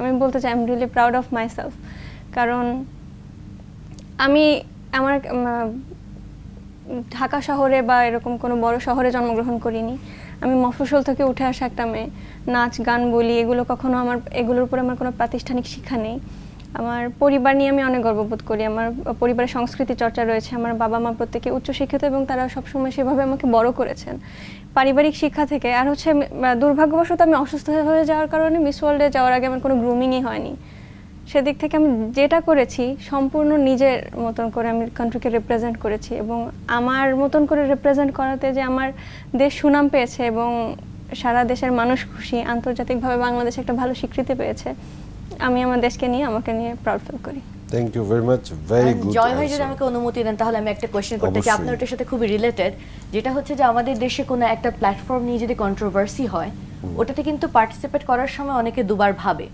আমি বলতে চাই I am really proud of myself কারণ আমি আমার ঢাকা শহরে বা এরকম কোনো বড় শহরে জন্মগ্রহণ করিনি। আমি মফসল থেকে উঠে আসা একটা মেয়ে, নাচ, গান বলি, এগুলো কখনো আমার, এগুলোর উপরে আমার কোনো প্রাতিষ্ঠানিক শিক্ষা নেই। আমার পরিবার নিয়ে আমি অনেক গর্ববোধ করি। আমার পরিবারের সংস্কৃতি চর্চা রয়েছে। আমার বাবা মা প্রত্যেকে উচ্চশিক্ষিত এবং তারা সবসময় সেভাবে আমাকে বড় করেছেন। পারিবারিক শিক্ষা থেকে, আর হচ্ছে দুর্ভাগ্যবশত আমি অসুস্থ হয়ে যাওয়ার কারণে মিস ওয়ার্ল্ডে যাওয়ার আগে আমার কোনো গ্রুমিংই হয়নি। সেদিক থেকে আমি যেটা করেছি, সম্পূর্ণ নিজের মতন করে আমি কান্ট্রিকে রিপ্রেজেন্ট করেছি এবং আমার মতন করে রিপ্রেজেন্ট করাতে যে আমার দেশ সুনাম পেয়েছে এবং সারা দেশের মানুষ খুশি, আন্তর্জাতিকভাবে বাংলাদেশ একটা ভালো স্বীকৃতি পেয়েছে। আমি আমার দেশকে নিয়ে আমাকে নিয়ে প্রাউড ফিল করি। Thank you very much very good Joy ভাই যদি আমাকে অনুমতি দেন তাহলে আমি একটা কোয়েশ্চেন করতে চাই। আপনার ওটার সাথে খুবই রিলেটেড যেটা হচ্ছে যে আমাদের দেশে কোনো একটা প্ল্যাটফর্ম নিয়ে যদি কন্ট্রোভার্সি হয় ওটাতে কিন্তু পার্টিসিপেট করার সময় অনেকে দুবার ভাবে।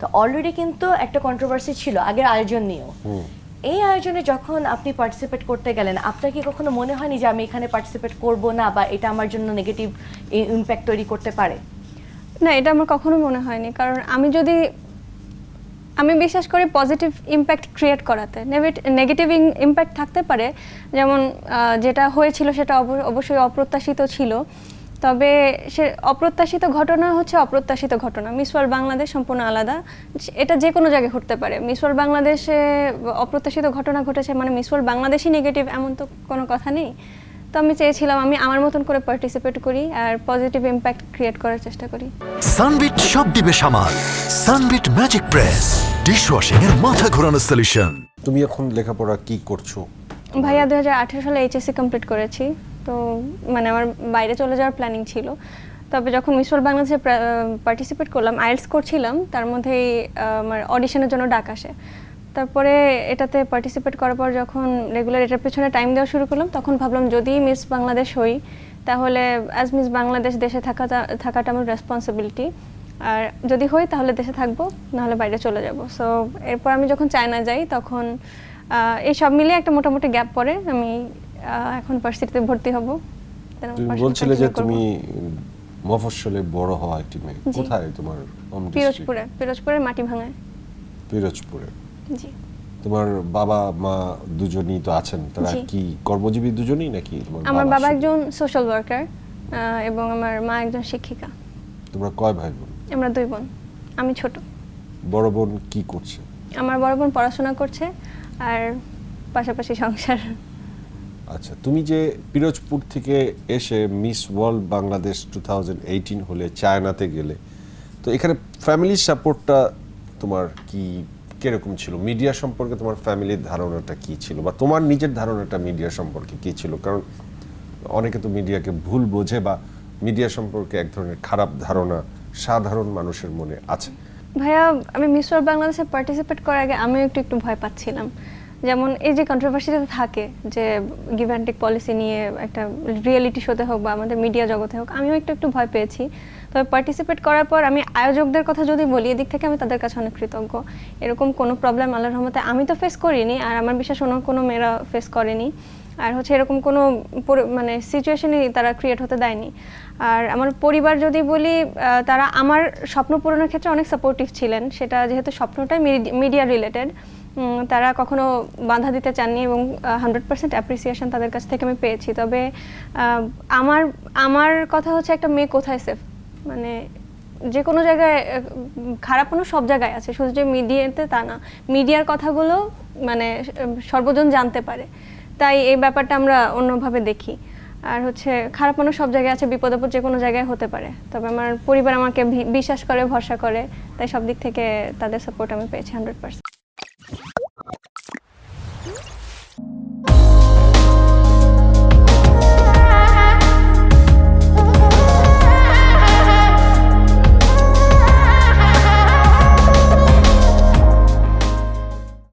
তো অলরেডি কিন্তু একটা কন্ট্রোভার্সি ছিল আগের আয়োজন নিয়েও। এই আয়োজনে যখন আপনি পার্টিসিপেট করতে গেলেন আপনার কি কখনো মনে হয়নি যে আমি এখানে পার্টিসিপেট করব না বা এটা আমার জন্য নেগেটিভ ইম্প্যাক্ট তৈরি করতে পারে? না এটা আমার কখনো মনে হয়নি। কারণ আমি যদি আমি বিশ্বাস করি পজিটিভ ইম্প্যাক্ট ক্রিয়েট করাতে। নেগেটিভ ইম্প্যাক্ট থাকতে পারে, যেমন যেটা হয়েছিল সেটা অব- অবশ্যই অপ্রত্যাশিত ছিল। তবে সে অপ্রত্যাশিত ঘটনা হচ্ছে অপ্রত্যাশিত ঘটনা। মিস ওয়ার্ল্ড বাংলাদেশ সম্পূর্ণ আলাদা। এটা যে কোনো জায়গায় ঘটতে পারে। মিস ওয়ার্ল্ড বাংলাদেশে অপ্রত্যাশিত ঘটনা ঘটেছে মানে মিস ওয়ার্ল্ড বাংলাদেশই নেগেটিভ এমন তো কোনো কথা নেই। তো আমি চেয়েছিলাম আমি আমার মতন করে পার্টিসিপেট করি আর পজিটিভ ইম্প্যাক্ট ক্রিয়েট করার চেষ্টা করি। সানবিট সব দিবে সামাল। সানবিট ম্যাজিক প্রেস ডিশওয়াশিং এর মাথা ঘোরানো সলিউশন তুমি এখন লেখাপড়া কি করছ? ভাইয়া দু হাজার আঠেরো সালে এইচএসসি কমপ্লিট করেছি তো মানে আমার বাইরে চলে যাওয়ার প্ল্যানিং ছিল। তবে যখন মিস ওয়ার্ল্ড বাংলাদেশে পার্টিসিপেট করলাম আইএলস করছিলাম তার মধ্যেই আমার অডিশনের জন্য ডাক আসে। তারপরে এটাতে পার্টিসিপেট করার পর যখন রেগুলার এটার পেছনে টাইম দেওয়া শুরু করলাম তখন ভাবলাম যদি মিস বাংলাদেশ হই তাহলে অ্যাজ মিস বাংলাদেশ দেশে থাকা থাকাটা আমার রেসপন্সিবিলিটি আর যদি হই তাহলে দেশে থাকব নাহলে বাইরে চলে যাব। সো এরপর আমি যখন চায়না যাই তখন এই সব মিলিয়ে একটা মোটামুটি গ্যাপ পরে আমি এখন ভার্সিটিতে ভর্তি হব। তুমি বলছিলে যে তুমি মফস্বলে বড় হওয়া একটি মেয়ে। কোথায় তোমার পিরোজপুরে পিরোজপুরের মাটি ভাঙায়। পিরোজপুরে। জি। তোমার বাবা মা দুজনই তো আছেন। তারা কি কর্মজীবী দুজনই নাকি তোমার আমার বাবা একজন সোশ্যাল ওয়ার্কার এবং আমার মা একজন শিক্ষিকা। তোমরা কয় ভাই বোন? আমরা দুই বোন। আমি ছোট। বড় বোন কি করছে? আমার বড় বোন পড়াশোনা করছে আর পাশাপাশি সংসার। আচ্ছা তুমি যে পিরোজপুর থেকে এসে মিস ওয়ার্ল্ড বাংলাদেশ টু হলে চায়নাতে গেলে তো এখানে ফ্যামিলির সাপোর্টটা তোমার কি কীরকম ছিল? মিডিয়া সম্পর্কে তোমার ফ্যামিলির ধারণাটা কি ছিল? বা তোমার নিজের ধারণাটা মিডিয়া সম্পর্কে কি ছিল? কারণ অনেকে তো মিডিয়াকে ভুল বোঝে বা মিডিয়া সম্পর্কে এক ধরনের খারাপ ধারণা সাধারণ মানুষের মনে আছে। ভাইয়া, আমি মিস বাংলাদেশে পার্টিসিপেট করার আগে আমি একটু একটু ভয় পাচ্ছিলাম। যেমন এই যে কন্ট্রোভার্সিটা থাকে যে গিভ অ্যান্ড টেক পলিসি নিয়ে একটা রিয়েলিটি শোতে হোক বা আমাদের মিডিয়া জগতে হোক, আমিও একটু একটু ভয় পেয়েছি। তবে পার্টিসিপেট করার পর আমি আয়োজকদের কথা যদি বলি, এদিক থেকে আমি তাদের কাছে অনেক কৃতজ্ঞ। এরকম কোনো প্রবলেম আল্লাহর রহমতে আমি তো ফেস করিনি আর আমার বিশ্বাস অন্য কোনো মেয়েরা ফেস করেনি। আর হচ্ছে এরকম কোনো মানে সিচুয়েশনই তারা ক্রিয়েট হতে দেয়নি। আর আমার পরিবার যদি বলি তারা আমার স্বপ্ন পূরণের ক্ষেত্রে অনেক সাপোর্টিভ ছিলেন। সেটা যেহেতু স্বপ্নটাই মিডিয়া রিলেটেড তারা কখনো বাধা দিতে চাননি এবং হান্ড্রেড পার্সেন্ট অ্যাপ্রিসিয়েশন তাদের কাছ থেকে আমি পেয়েছি। তবে আমার আমার কথা হচ্ছে একটা মেয়ে কোথায় সেফ মানে যে কোনো জায়গায় খারাপ কোনো সব জায়গায় আছে, শুধু যে মিডিয়াতে তা না। মিডিয়ার কথাগুলো মানে সর্বজন জানতে পারে। তাই এই ব্যাপারটা আমরা অন্যভাবে দেখি। আর হচ্ছে, খারাপ মানুষ সব জায়গায় আছে, বিপদ আপদ যে কোনো জায়গায় হতে পারে। তবে আমার পরিবার আমাকে বিশ্বাস করে, ভরসা করে, তাই সব দিক থেকে তাদের সাপোর্ট আমি পেয়েছি হান্ড্রেড পার্সেন্ট